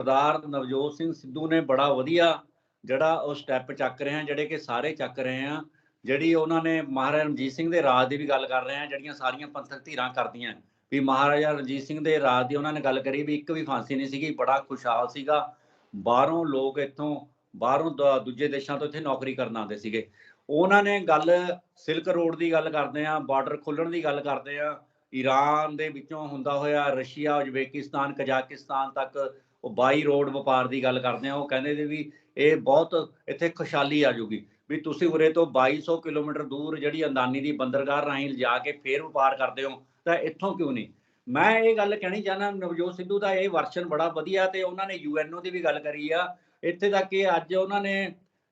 ਸਰਦਾਰ ਨਵਜੋਤ ਸਿੰਘ ਸਿੱਧੂ ਨੇ ਬੜਾ ਵਧੀਆ ਜਿਹੜਾ ਉਹ ਸਟੈਪ ਚੱਕ ਰਹੇ ਆ, ਜਿਹੜੇ ਕਿ ਸਾਰੇ ਚੱਕ ਰਹੇ ਆ, ਜਿਹੜੀ ਉਹਨਾਂ ਨੇ ਮਹਾਰਾਜਾ ਰਣਜੀਤ ਸਿੰਘ ਦੇ ਰਾਜ ਦੀ ਵੀ ਗੱਲ ਕਰ ਰਹੇ ਆ, ਜਿਹੜੀਆਂ ਸਾਰੀਆਂ ਪੰਥਕ ਧਿਰਾਂ ਕਰਦੀਆਂ ਵੀ ਮਹਾਰਾਜਾ ਰਣਜੀਤ ਸਿੰਘ ਦੇ ਰਾਜ ਦੀ ਉਹਨਾਂ ਨੇ ਗੱਲ ਕਰੀ ਵੀ ਇੱਕ ਵੀ ਫਾਂਸੀ ਨਹੀਂ ਸੀਗੀ, ਬੜਾ ਖੁਸ਼ਹਾਲ ਸੀਗਾ। ਬਾਹਰੋਂ ਲੋਕ ਇੱਥੋਂ, ਬਾਹਰੋਂ ਦ- ਦੂਜੇ ਦੇਸ਼ਾਂ ਤੋਂ ਇੱਥੇ ਨੌਕਰੀ ਕਰਨ ਆਉਂਦੇ ਸੀਗੇ। ਉਹਨਾਂ ਨੇ ਗੱਲ ਸਿਲਕ ਰੋਡ ਦੀ ਗੱਲ ਕਰਦੇ ਆ, ਬਾਰਡਰ ਖੋਲਣ ਦੀ ਗੱਲ ਕਰਦੇ ਆ। ਈਰਾਨ ਦੇ ਵਿੱਚੋਂ ਹੁੰਦਾ ਹੋਇਆ ਰਸ਼ੀਆ, ਉਜ਼ਬੇਕਿਸਤਾਨ, ਕਜ਼ਾਕਿਸਤਾਨ ਤੱਕ ਉਹ ਬਾਈ ਰੋਡ ਵਪਾਰ ਦੀ ਗੱਲ ਕਰਦੇ ਆ ਉਹ ਕਹਿੰਦੇ ਨੇ ਵੀ ਇਹ ਬਹੁਤ ਇੱਥੇ ਖੁਸ਼ਹਾਲੀ ਆ ਜੂਗੀ ਵੀ ਤੁਸੀਂ ਉਰੇ ਤੋਂ 2200 ਕਿਲੋਮੀਟਰ ਦੂਰ ਜਿਹੜੀ ਅੰਦਾਨੀ ਦੀ ਬੰਦਰਗਾਹ ਰਾਹੀਂ ਲਿਜਾ ਕੇ ਫੇਰ ਵਪਾਰ ਕਰਦੇ ਹੋ ਤਾਂ ਇੱਥੋਂ ਕਿਉਂ ਨਹੀਂ? ਮੈਂ ਇਹ ਗੱਲ ਕਹਿਣੀ ਚਾਹਨਾ ਨਵਜੋਤ ਸਿੱਧੂ ਦਾ ਇਹ ਵਰਸ਼ਨ ਬੜਾ ਵਧੀਆ ਤੇ ਉਹਨਾਂ ਨੇ ਯੂਐਨਓ ਦੀ ਵੀ ਗੱਲ ਕਰੀ ਆ ਇੱਥੇ ਤੱਕ ਕਿ ਅੱਜ ਉਹਨਾਂ ਨੇ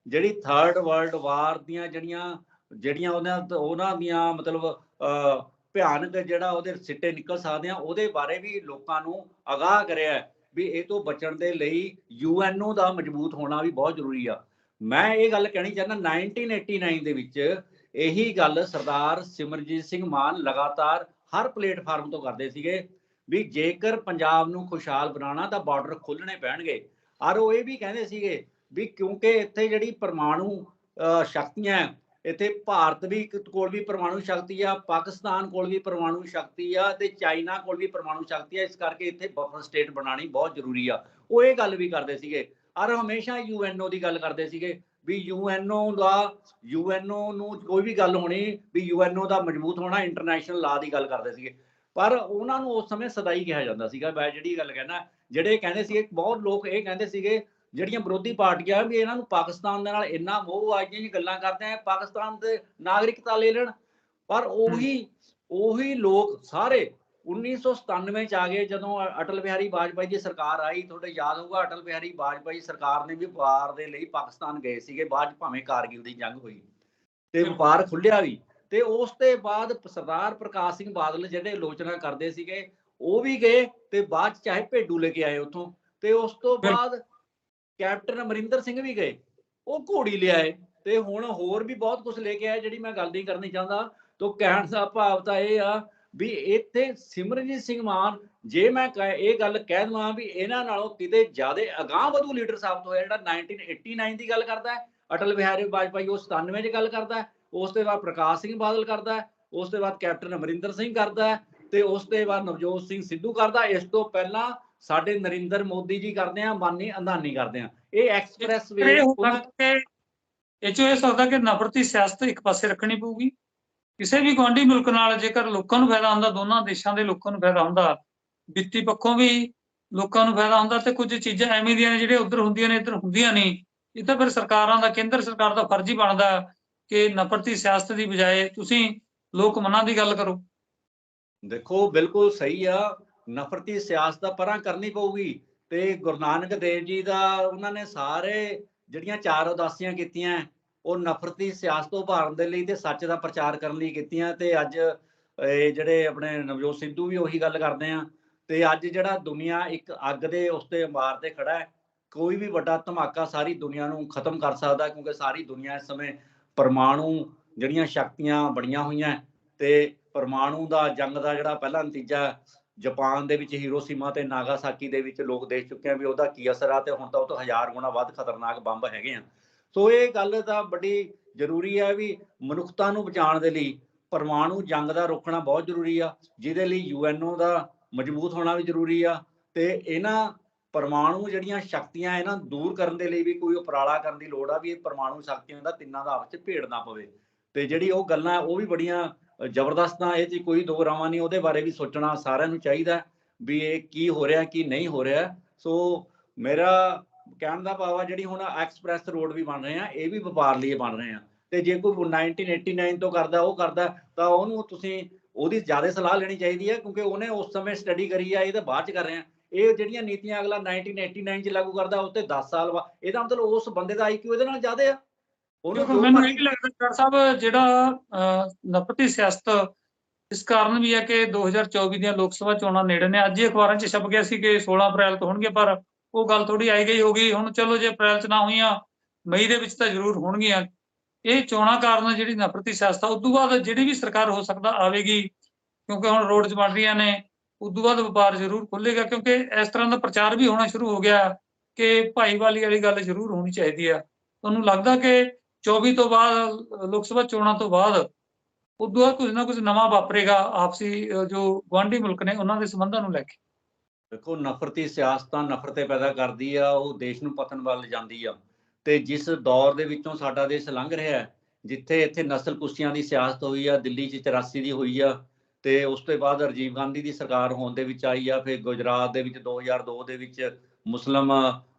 ਜਿਹੜੀ ਥਰਡ ਵਰਲਡ ਵਾਰ ਦੀਆਂ ਜਿਹੜੀਆਂ ਜਿਹੜੀਆਂ ਉਹਨਾਂ ਉਹਨਾਂ ਦੀਆਂ ਮਤਲਬ ਅਹ, ਭਿਆਨਕ ਜਿਹੜਾ ਉਹਦੇ ਸਿੱਟੇ ਨਿਕਲ ਸਕਦੇ ਆ ਉਹਦੇ ਬਾਰੇ ਵੀ ਲੋਕਾਂ ਨੂੰ ਆਗਾਹ ਕਰਿਆ ਵੀ ਇਹ ਤੋਂ ਬਚਣ ਦੇ ਲਈ ਯੂਐਨਓ ਦਾ ਮਜ਼ਬੂਤ ਹੋਣਾ ਵੀ ਬਹੁਤ ਜ਼ਰੂਰੀ ਆ। ਮੈਂ ਇਹ ਗੱਲ ਕਹਿਣੀ ਚਾਹੁੰਦਾ 1989 ਦੇ ਵਿੱਚ ਇਹੀ ਗੱਲ ਸਰਦਾਰ ਸਿਮਰਜੀਤ ਸਿੰਘ ਮਾਨ ਲਗਾਤਾਰ ਹਰ ਪਲੇਟਫਾਰਮ ਤੋਂ ਕਰਦੇ ਸੀਗੇ ਵੀ ਜੇਕਰ ਪੰਜਾਬ ਨੂੰ ਖੁਸ਼ਹਾਲ ਬਣਾਉਣਾ ਤਾਂ ਬਾਰਡਰ ਖੋਲਣੇ ਪੈਣਗੇ। ਔਰ ਉਹ ਇਹ ਵੀ ਕਹਿੰਦੇ ਸੀਗੇ ਵੀ ਕਿਉਂਕਿ ਇੱਥੇ ਜਿਹੜੀ ਪਰਮਾਣੂ ਅਹ, ਸ਼ਕਤੀਆਂ ਇੱਥੇ ਭਾਰਤ ਵੀ ਕੋਲ ਵੀ ਪਰਮਾਣੂ ਸ਼ਕਤੀ ਆ, ਪਾਕਿਸਤਾਨ ਕੋਲ ਵੀ ਪਰਮਾਣੂ ਸ਼ਕਤੀ ਆ ਤੇ ਚਾਈਨਾ ਕੋਲ ਵੀ ਪਰਮਾਣੂ ਸ਼ਕਤੀ ਆ, ਇਸ ਕਰਕੇ ਇੱਥੇ ਬਫਰ ਸਟੇਟ ਬਣਾਉਣੀ ਬਹੁਤ ਜ਼ਰੂਰੀ ਆ। ਉਹ ਇਹ ਗੱਲ ਵੀ ਕਰਦੇ ਸੀਗੇ। ਔਰ ਹਮੇਸ਼ਾ ਯੂਐਨਓ ਦੀ ਗੱਲ ਕਰਦੇ ਸੀਗੇ ਵੀ ਯੂਐਨਓ ਦਾ ਯੂਐਨਓ ਨੂੰ ਕੋਈ ਵੀ ਗੱਲ ਹੋਣੀ ਵੀ ਯੂਐਨਓ ਦਾ ਮਜ਼ਬੂਤ ਹੋਣਾ ਇੰਟਰਨੈਸ਼ਨਲ ਲਾ ਦੀ ਗੱਲ ਕਰਦੇ ਸੀਗੇ। ਪਰ ਉਹਨਾਂ ਨੂੰ ਉਸ ਸਮੇਂ ਸਦਾਈ ਕਿਹਾ ਜਾਂਦਾ ਸੀਗਾ। ਮੈਂ ਜਿਹੜੀ ਗੱਲ ਕਹਿਣਾ, ਜਿਹੜੇ ਕਹਿੰਦੇ ਸੀਗੇ, ਬਹੁਤ ਲੋਕ ਇਹ ਕਹਿੰਦੇ ਸੀਗੇ ਜਿਹੜੀਆਂ ਵਿਰੋਧੀ ਪਾਰਟੀਆਂ ਵੀ ਇਹਨਾਂ ਨੂੰ ਪਾਕਿਸਤਾਨ ਦੇ ਨਾਲ ਇੰਨਾ ਮੋਹ ਆ ਜਿਹੀਆਂ ਗੱਲਾਂ ਕਰਦੇ ਆ ਪਾਕਿਸਤਾਨ ਦੇ ਨਾਗਰਿਕਤਾ ਲੈ ਲੈਣ। ਪਰ ਉਹੀ ਉਹੀ ਲੋਕ ਸਾਰੇ 1997 ਚ ਆ ਗਏ ਜਦੋਂ ਅਟਲ ਬਿਹਾਰੀ ਵਾਜਪਾਈ ਦੀ ਸਰਕਾਰ ਆਈ ਤੁਹਾਡੇ ਯਾਦ ਹੋਊਗਾ ਅਟਲ ਬਿਹਾਰੀ ਵਾਜਪਾਈ ਸਰਕਾਰ ਨੇ ਵੀ ਵਪਾਰ ਦੇ ਲਈ ਪਾਕਿਸਤਾਨ ਗਏ ਸੀਗੇ ਬਾਅਦ ਭਾਵੇਂ ਕਾਰਗਿਲ ਦੀ ਜੰਗ ਹੋਈ। ਤੇ ਵਪਾਰ ਖੁੱਲਿਆ ਵੀ। ਤੇ ਉਸ ਤੋਂ ਬਾਅਦ ਸਰਦਾਰ ਪ੍ਰਕਾਸ਼ ਸਿੰਘ ਬਾਦਲ ਜਿਹੜੇ ਆਲੋਚਨਾ ਕਰਦੇ ਸੀਗੇ ਉਹ ਵੀ ਗਏ ਤੇ ਬਾਅਦ ਚਾਹੇ ਭੇਡੂ ਲੈ ਕੇ ਆਏ ਉੱਥੋਂ। ਤੇ ਉਸ ਤੋਂ ਬਾਅਦ ਕੈਪਟਨ ਅਮਰਿੰਦਰ ਸਿੰਘ ਵੀ ਗਏ, ਉਹ ਘੋੜੀ ਲਿਆਏ ਤੇ ਹੁਣ ਹੋਰ ਵੀ ਬਹੁਤ ਕੁਝ ਲੈ ਕੇ ਆਏ ਜਿਹੜੀ ਮੈਂ ਗੱਲ ਨਹੀਂ ਕਰਨੀ ਚਾਹੁੰਦਾ, ਤੋਂ ਕਹਿਣ ਦਾ ਭਾਵ ਤਾਂ ਇਹ ਆ ਵੀ ਇੱਥੇ ਸਿਮਰਨਜੀਤ ਸਿੰਘ ਮਾਨ, ਜੇ ਮੈਂ ਇਹ ਗੱਲ ਕਹਿ ਦਵਾਂ ਵੀ ਇਹਨਾਂ ਨਾਲੋਂ ਕਿਤੇ ਜ਼ਿਆਦਾ ਅਗਾਂਹ ਵਧੂ ਲੀਡਰ ਸਾਬਤ ਹੋਇਆ ਜਿਹੜਾ 1989 ਦੀ ਗੱਲ ਕਰਦਾ ਹੈ, ਅਟਲ ਬਿਹਾਰੀ ਵਾਜਪਾਈ ਉਹ 97 ਚ ਗੱਲ ਕਰਦਾ ਹੈ, ਉਸ ਤੋਂ ਬਾਅਦ ਪ੍ਰਕਾਸ਼ ਸਿੰਘ ਬਾਦਲ ਕਰਦਾ ਹੈ, ਉਸ ਤੋਂ ਬਾਅਦ ਕੈਪਟਨ ਅਮਰਿੰਦਰ ਸਿੰਘ ਕਰਦਾ ਹੈ ਤੇ ਉਸ ਤੋਂ ਬਾਅਦ ਨਵਜੋਤ ਸਿੰਘ ਸਿੱਧੂ ਕਰਦਾ ਇਸ ਤੋਂ ਪਹਿਲਾਂ ਸਾਡੇ ਨਰਿੰਦਰ ਮੋਦੀ ਜੀ ਕਰਦੇ ਆ ਮਾਨੀ ਅੰਦਾਨੀ ਕਰਦੇ ਆ। ਇਹ ਐਕਸਪ੍ਰੈਸ ਵੇ ਇਹ ਚੋਂ ਇਹ ਸਕਦਾ ਕਿ ਨਫ਼ਰਤੀ ਸਿਆਸਤ ਇੱਕ ਪਾਸੇ ਰੱਖਣੀ ਪਊਗੀ। ਕਿਸੇ ਵੀ ਗੁਆਂਢੀ ਮੁਲਕ ਨਾਲ ਜੇਕਰ ਲੋਕਾਂ ਨੂੰ ਫਾਇਦਾ ਹੁੰਦਾ ਦੋਨਾਂ ਦੇਸ਼ਾਂ ਦੇ ਲੋਕਾਂ ਨੂੰ ਫਾਇਦਾ ਹੁੰਦਾ ਵਿੱਤੀ ਪੱਖੋਂ ਵੀ ਲੋਕਾਂ ਨੂੰ ਫਾਇਦਾ ਹੁੰਦਾ ਤੇ ਕੁਝ ਚੀਜ਼ਾਂ ਐਵੇਂ ਦੀਆਂ ਨੇ ਜਿਹੜੇ ਉੱਧਰ ਹੁੰਦੀਆਂ ਨੇ ਇੱਧਰ ਹੁੰਦੀਆਂ ਨਹੀਂ। ਇਹ ਤਾਂ ਫਿਰ ਸਰਕਾਰਾਂ ਦਾ ਕੇਂਦਰ ਸਰਕਾਰ ਦਾ ਫਰਜ਼ ਹੀ ਬਣਦਾ ਕਿ ਨਫ਼ਰਤੀ ਸਿਆਸਤ ਦੀ ਬਜਾਏ ਤੁਸੀਂ ਲੋਕ ਮਨਾਂ ਦੀ ਗੱਲ ਕਰੋ। ਦੇਖੋ ਬਿਲਕੁਲ ਸਹੀ ਆ। ਨਫ਼ਰਤੀ ਸਿਆਸਤ ਦਾ ਪਰਾਂ ਕਰਨੀ ਪਊਗੀ ਤੇ ਗੁਰੂ ਨਾਨਕ ਦੇਵ ਜੀ ਦਾ ਉਹਨਾਂ ਨੇ ਸਾਰੇ ਜਿਹੜੀਆਂ ਚਾਰ ਉਦਾਸੀਆਂ ਕੀਤੀਆਂ, ਉਹ ਨਫ਼ਰਤੀ ਸਿਆਸਤ ਤੋਂ ਉਭਾਰਨ ਦੇ ਲਈ ਤੇ ਸੱਚ ਦਾ ਪ੍ਰਚਾਰ ਕਰਨ ਲਈ ਕੀਤੀਆਂ ਤੇ ਅੱਜ ਇਹ ਜਿਹੜੇ ਆਪਣੇ ਨਵਜੋਤ ਸਿੱਧੂ ਵੀ ਉਹੀ ਗੱਲ ਕਰਦੇ ਆ ਤੇ ਅੱਜ ਜਿਹੜਾ ਦੁਨੀਆ ਇੱਕ ਅੱਗ ਦੇ ਉਸ ਤੇ ਮਾਰ ਤੇ ਖੜਾ ਹੈ, ਕੋਈ ਵੀ ਵੱਡਾ ਧਮਾਕਾ ਸਾਰੀ ਦੁਨੀਆ ਨੂੰ ਖਤਮ ਕਰ ਸਕਦਾ ਕਿਉਂਕਿ ਸਾਰੀ ਦੁਨੀਆ ਇਸ ਸਮੇਂ ਪਰਮਾਣੂ ਜਿਹੜੀਆਂ ਸ਼ਕਤੀਆਂ ਬਣੀਆਂ ਹੋਈਆਂ ਤੇ ਪਰਮਾਣੂ ਦਾ ਜੰਗ ਦਾ ਜਿਹੜਾ ਪਹਿਲਾ ਨਤੀਜਾ ਜਾਪਾਨ ਦੇ ਵਿੱਚ ਹੀਰੋਸੀਮਾ ਤੇ ਨਾਗਾਸਾਕੀ ਦੇ ਵਿੱਚ ਲੋਕ ਦੇਖ ਚੁੱਕੇ ਆ ਵੀ ਉਹਦਾ ਕੀ ਅਸਰ ਆ ਤੇ ਹੁਣ ਤਾਂ ਉਹ ਤੋਂ ਹਜ਼ਾਰ ਗੁਣਾ ਵੱਧ ਖਤਰਨਾਕ ਬੰਬ ਹੈਗੇ ਆ। ਸੋ ਇਹ ਗੱਲ ਤਾਂ ਬੜੀ ਜ਼ਰੂਰੀ ਹੈ ਵੀ ਮਨੁੱਖਤਾ ਨੂੰ ਬਚਾਉਣ ਦੇ ਲਈ ਪਰਮਾਣੂ ਜੰਗ ਦਾ ਰੋਕਣਾ ਬਹੁਤ ਜ਼ਰੂਰੀ ਆ, ਜਿਹਦੇ ਲਈ ਯੂਐਨਓ ਦਾ ਮਜ਼ਬੂਤ ਹੋਣਾ ਵੀ ਜ਼ਰੂਰੀ ਆ ਤੇ ਇਹਨਾਂ ਪਰਮਾਣੂ ਜਿਹੜੀਆਂ ਸ਼ਕਤੀਆਂ ਇਹਨਾਂ ਨੂੰ ਦੂਰ ਕਰਨ ਦੇ ਲਈ ਵੀ ਕੋਈ ਉਪਰਾਲਾ ਕਰਨ ਦੀ ਲੋੜ ਆ ਵੀ ਇਹ ਪਰਮਾਣੂ ਸ਼ਕਤੀਆਂ ਦਾ ਤਿੰਨਾਂ ਦਾ ਆਪਸ ਚ ਭੇੜ ਨਾ ਪਵੇ। ਤੇ ਜਿਹੜੀ ਉਹ ਗੱਲਾਂ ਉਹ ਵੀ ਬੜੀਆਂ ਜ਼ਬਰਦਸਤ ਆ ਇਹ ਚ ਕੋਈ ਦੋ ਰਾਵਾਂ ਨਹੀਂ, ਉਹਦੇ ਬਾਰੇ ਵੀ ਸੋਚਣਾ ਸਾਰਿਆਂ ਨੂੰ ਚਾਹੀਦਾ ਵੀ ਇਹ ਕੀ ਹੋ ਰਿਹਾ, ਕੀ ਨਹੀਂ ਹੋ ਰਿਹਾ। ਸੋ ਮੇਰਾ ਕਹਿਣ ਦਾ ਭਾਵ ਆ, ਜਿਹੜੀ ਹੁਣ ਐਕਸਪ੍ਰੈਸ ਰੋਡ ਵੀ ਬਣ ਰਹੇ ਆ, ਇਹ ਵੀ ਵਪਾਰ ਲਈ ਬਣ ਰਹੇ ਆ। ਤੇ ਜੇ ਕੋਈ 1989 ਤੋਂ ਕਰਦਾ, ਉਹ ਕਰਦਾ, ਤਾਂ ਉਹਨੂੰ ਤੁਸੀਂ ਉਹਦੀ ਜ਼ਿਆਦਾ ਸਲਾਹ ਲੈਣੀ ਚਾਹੀਦੀ ਹੈ, ਕਿਉਂਕਿ ਉਹਨੇ ਉਸ ਸਮੇਂ ਸਟੱਡੀ ਕਰੀ ਆ, ਇਹ ਤਾਂ ਬਾਅਦ ਚ ਕਰ ਰਹੇ ਆ। ਇਹ ਜਿਹੜੀਆਂ ਨੀਤੀਆਂ ਅਗਲਾ 1989 ਚ ਲਾਗੂ ਕਰਦਾ, ਉਹ ਤੇ 10 ਸਾਲ ਬਾਅਦ ਇਹਦਾ ਮਤਲਬ ਉਸ ਬੰਦੇ ਦਾ ਆਈਕਿਊ ਇਹਦੇ ਨਾਲ ਜ਼ਿਆਦਾ ਆ। ਉਹਨੂੰ ਮੈਨੂੰ ਇਹ ਲੱਗਦਾ ਡਾਕਟਰ ਸਾਹਿਬ ਜਿਹੜਾ ਅਹ, ਨਫ਼ਰਤੀ ਸਿਆਸਤ ਇਸ ਕਾਰਨ ਵੀ ਹੈ ਕਿ 2024 ਦੀਆਂ ਲੋਕ ਸਭਾ ਚੋਣਾਂ ਨੇੜੇ ਨੇ। ਅੱਜ ਹੀ ਅਖਬਾਰਾਂ 'ਚ ਛਪ ਗਿਆ ਸੀ ਕਿ 16 ਅਪ੍ਰੈਲ ਤੋਂ ਹੋਣਗੇ ਪਰ ਉਹ ਗੱਲ ਥੋੜੀ ਆਈ ਗਈ ਹੋ ਗਈ ਹੁਣ ਚਲੋ ਜੇ ਅਪ੍ਰੈਲ 'ਚ ਨਾ ਹੋਈਆਂ ਮਈ ਦੇ ਵਿੱਚ ਤਾਂ ਜ਼ਰੂਰ ਹੋਣਗੀਆਂ। ਇਹ ਚੋਣਾਂ ਕਾਰਨ ਜਿਹੜੀ ਨਫ਼ਰਤੀ ਸਿਆਸਤ ਆ ਤੋਂ ਬਾਅਦ ਜਿਹੜੀ ਵੀ ਸਰਕਾਰ ਹੋ ਸਕਦਾ ਆਵੇਗੀ ਕਿਉਂਕਿ ਹੁਣ ਰੋਡਸ ਬਣ ਰਹੀਆਂ ਨੇ ਉਦੋਂ ਬਾਅਦ ਵਪਾਰ ਜ਼ਰੂਰ ਖੁੱਲੇਗਾ ਕਿਉਂਕਿ ਇਸ ਤਰ੍ਹਾਂ ਦਾ ਪ੍ਰਚਾਰ ਵੀ ਹੋਣਾ ਸ਼ੁਰੂ ਹੋ ਗਿਆ ਕਿ ਭਾਈਵਾਲੀ ਵਾਲੀ ਗੱਲ ਜ਼ਰੂਰ ਹੋਣੀ ਚਾਹੀਦੀ ਆ। ਤੁਹਾਨੂੰ ਲੱਗਦਾ ਕਿ 24 ਤੋਂ ਬਾਅਦ, ਲੋਕ ਸਭਾ ਚੋਣਾਂ ਤੋਂ ਬਾਅਦ, ਉਦੋਂ ਬਾਅਦ ਕੁਝ ਨਾ ਕੁਝ ਨਵਾਂ ਵਾਪਰੇਗਾ ਆਪਸੀ ਜੋ ਗੁਆਂਢੀ ਮੁਲਕ ਨੇ ਉਹਨਾਂ ਦੇ ਸੰਬੰਧਾਂ ਨੂੰ ਲੈ ਕੇ। ਦੇਖੋ, ਨਫ਼ਰਤੀ ਸਿਆਸਤਾਂ ਨਫ਼ਰਤੇ ਪੈਦਾ ਕਰਦੀ ਆ, ਉਹ ਦੇਸ਼ ਨੂੰ ਪਤਨ ਵੱਲ ਜਾਂਦੀ ਆ। ਤੇ ਜਿਸ ਦੌਰ ਦੇ ਵਿੱਚੋਂ ਸਾਡਾ ਦੇਸ਼ ਲੰਘ ਰਿਹਾ ਹੈ, ਜਿੱਥੇ ਇੱਥੇ ਨਸਲ ਕੁਸ਼ਤੀਆਂ ਦੀ ਸਿਆਸਤ ਹੋਈ ਆ, ਦਿੱਲੀ 'ਚ 84 ਦੀ ਹੋਈ ਆ, ਤੇ ਉਸ ਤੋਂ ਬਾਅਦ ਰਾਜੀਵ ਗਾਂਧੀ ਦੀ ਸਰਕਾਰ ਹੋਣ ਦੇ ਵਿੱਚ ਆਈ ਆ, ਫਿਰ ਗੁਜਰਾਤ ਦੇ ਵਿੱਚ 2002 ਦੇ ਵਿੱਚ ਮੁਸਲਮ,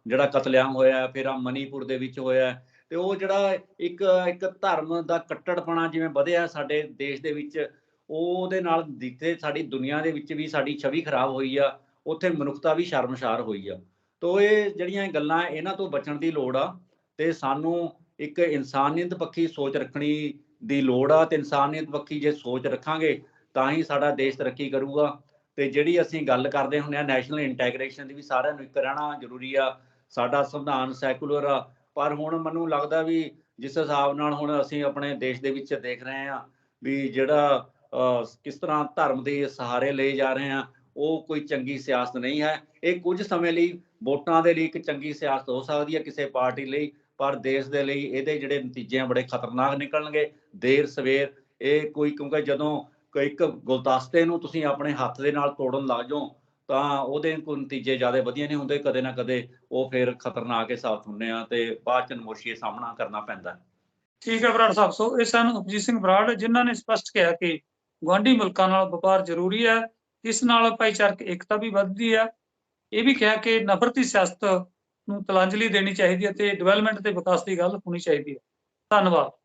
ਜਿਹੜਾ ਕਤਲੇਆਮ ਹੋਇਆ, ਫਿਰ ਆ ਮਨੀਪੁਰ ਦੇ ਵਿੱਚ ਹੋਇਆ ਤੇ ਉਹ ਜਿਹੜਾ ਇੱਕ ਇੱਕ ਧਰਮ ਦਾ ਕੱਟੜਪਣਾ ਜਿਵੇਂ ਵਧਿਆ ਸਾਡੇ ਦੇਸ਼ ਦੇ ਵਿੱਚ, ਉਹਦੇ ਨਾਲ ਜਿੱਥੇ ਸਾਡੀ ਦੁਨੀਆ ਦੇ ਵਿੱਚ ਵੀ ਸਾਡੀ ਛਵੀ ਖਰਾਬ ਹੋਈ ਆ, ਉੱਥੇ ਮਨੁੱਖਤਾ ਵੀ ਸ਼ਰਮਸ਼ਾਰ ਹੋਈ ਆ। ਤੋ ਇਹ ਜਿਹੜੀਆਂ ਗੱਲਾਂ ਇਹਨਾਂ ਤੋਂ ਬਚਣ ਦੀ ਲੋੜ ਆ, ਤੇ ਸਾਨੂੰ ਇੱਕ ਇਨਸਾਨੀਅਤ ਪੱਖੀ ਸੋਚ ਰੱਖਣੀ ਦੀ ਲੋੜ ਆ, ਤੇ ਇਨਸਾਨੀਅਤ ਪੱਖੀ ਜੇ ਸੋਚ ਰੱਖਾਂਗੇ, ਤਾਂ ਹੀ ਸਾਡਾ ਦੇਸ਼ ਤਰੱਕੀ ਕਰੂਗਾ। ਤੇ ਜਿਹੜੀ ਅਸੀਂ ਗੱਲ ਕਰਦੇ ਹੁੰਦੇ ਆ, ਨੈਸ਼ਨਲ ਇੰਟੈਗ੍ਰੇਸ਼ਨ ਦੀ ਵੀ ਸਾਰਿਆਂ ਨੂੰ ਇੱਕ ਰਹਿਣਾ ਜ਼ਰੂਰੀ ਆ। ਸਾਡਾ ਸੰਵਿਧਾਨ ਸੈਕੂਲਰ ਆ ਪਰ ਹੁਣ ਮੈਨੂੰ ਲੱਗਦਾ ਵੀ ਜਿਸ ਹਿਸਾਬ ਨਾਲ ਹੁਣ ਅਸੀਂ ਆਪਣੇ ਦੇਸ਼ ਦੇ ਵਿੱਚ ਦੇਖ ਰਹੇ ਹਾਂ ਵੀ ਜਿਹੜਾ ਅਹ, ਕਿਸ ਤਰ੍ਹਾਂ ਧਰਮ ਦੇ ਸਹਾਰੇ ਲਏ ਜਾ ਰਹੇ ਆ ਉਹ ਕੋਈ ਚੰਗੀ ਸਿਆਸਤ ਨਹੀਂ ਹੈ। ਇਹ ਕੁਝ ਸਮੇਂ ਲਈ ਵੋਟਾਂ ਦੇ ਲਈ ਇੱਕ ਚੰਗੀ ਸਿਆਸਤ ਹੋ ਸਕਦੀ ਹੈ ਕਿਸੇ ਪਾਰਟੀ ਲਈ ਪਰ ਦੇਸ਼ ਦੇ ਲਈ ਇਹਦੇ ਜਿਹੜੇ ਨਤੀਜੇ ਆ ਬੜੇ ਖਤਰਨਾਕ ਨਿਕਲਣਗੇ। ਦੇਰ ਸਵੇਰ ਇਹ ਕੋਈ ਕਿਉਂਕਿ ਜਦੋਂ ਇੱਕ ਗੁਲਦਸਤੇ ਨੂੰ ਤੁਸੀਂ ਆਪਣੇ ਹੱਥ ਦੇ ਨਾਲ ਤੋੜਨ ਲੱਗ ਜਾਓ ਤਾਂ ਉਹਦੇ ਕੋਈ ਨਤੀਜੇ ਜ਼ਿਆਦਾ ਵਧੀਆ ਨਹੀਂ ਹੁੰਦੇ, ਕਦੇ ਨਾ ਕਦੇ ਉਹ ਫਿਰ ਖਤਰਨਾਕ ਹੀ ਸਾਬਤ ਹੁੰਦੇ ਆ ਤੇ ਬਾਅਦ ਚ ਨਮੋਸ਼ੀ ਸਾਹਮਣਾ ਕਰਨਾ ਪੈਂਦਾ। ਠੀਕ ਹੈ ਬਰਾੜ ਸਾਹਿਬ, ਸੋ ਇਹ ਸਨ ਉਪਜੀਤ ਸਿੰਘ ਬਰਾੜ ਜਿਨ੍ਹਾਂ ਨੇ ਸਪਸ਼ਟ ਕਿਹਾ ਕਿ ਗੁਆਂਢੀ ਮੁਲਕਾਂ ਨਾਲ ਵਪਾਰ ਜ਼ਰੂਰੀ ਹੈ, ਇਸ ਨਾਲ ਭਾਈਚਾਰਕ ਏਕਤਾ ਵੀ ਵੱਧਦੀ ਹੈ। ਇਹ ਵੀ ਕਿਹਾ ਕਿ ਨਫ਼ਰਤੀ ਸਿਆਸਤ ਨੂੰ ਤਲਾਂਜਲੀ ਦੇਣੀ ਚਾਹੀਦੀ ਹੈ ਤੇ ਡਿਵੈਲਪਮੈਂਟ ਤੇ ਵਿਕਾਸ ਦੀ ਗੱਲ ਹੋਣੀ ਚਾਹੀਦੀ ਹੈ। ਧੰਨਵਾਦ।